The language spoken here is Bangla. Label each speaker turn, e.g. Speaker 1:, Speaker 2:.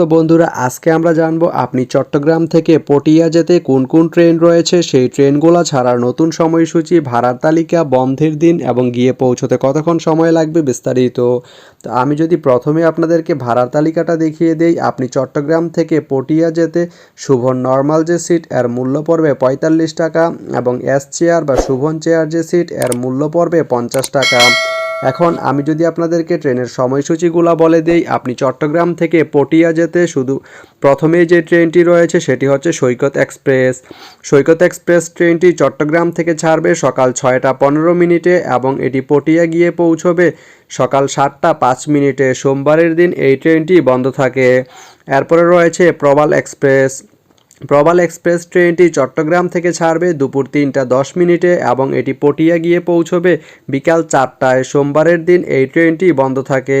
Speaker 1: তো বন্ধুরা, আজকে আমরা জানব আপনি চট্টগ্রাম থেকে পটিয়া যেতে কোন কোন ট্রেন রয়েছে? সেই ট্রেনগুলো ছাড়ার নতুন সময়সূচি, ভাড়ার তালিকা, বন্ধের দিন এবং গিয়ে পৌঁছতে কতক্ষণ সময় লাগবে বিস্তারিত। তো আমি যদি প্রথমে আপনাদেরকে ভাড়ার তালিকাটা দেখিয়ে দেই, আপনি চট্টগ্রাম থেকে পটিয়া যেতে শুভন নর্মাল যে সিট, এর মূল্য পড়বে পঁয়তাল্লিশ টাকা এবং এস চেয়ার বা শুভন চেয়ার যে সিট, এর মূল্য পড়বে পঞ্চাশ টাকা। এখন আমি যদি আপনাদেরকে ট্রেনের সময়সূচিগুলো বলে দেই, আপনি চট্টগ্রাম থেকে পটিয়া যেতে শুধু প্রথমেই যে ট্রেনটি রয়েছে সেটি হচ্ছে সৈকত এক্সপ্রেস। সৈকত এক্সপ্রেস ট্রেনটি চট্টগ্রাম থেকে ছাড়বে সকাল ছয়টা পনেরো মিনিটে এবং এটি পটিয়া গিয়ে পৌঁছবে সকাল সাতটা পাঁচ মিনিটে। সোমবারের দিন এই ট্রেনটি বন্ধ থাকে। এরপরে রয়েছে প্রবাল এক্সপ্রেস। প্রবাল এক্সপ্রেস ট্রেনটি চট্টগ্রাম থেকে ছাড়বে দুপুর তিনটা দশ মিনিটে এবং এটি পটিয়া গিয়ে পৌঁছবে বিকাল চারটায়। সোমবারের দিন এই ট্রেনটি বন্ধ থাকে।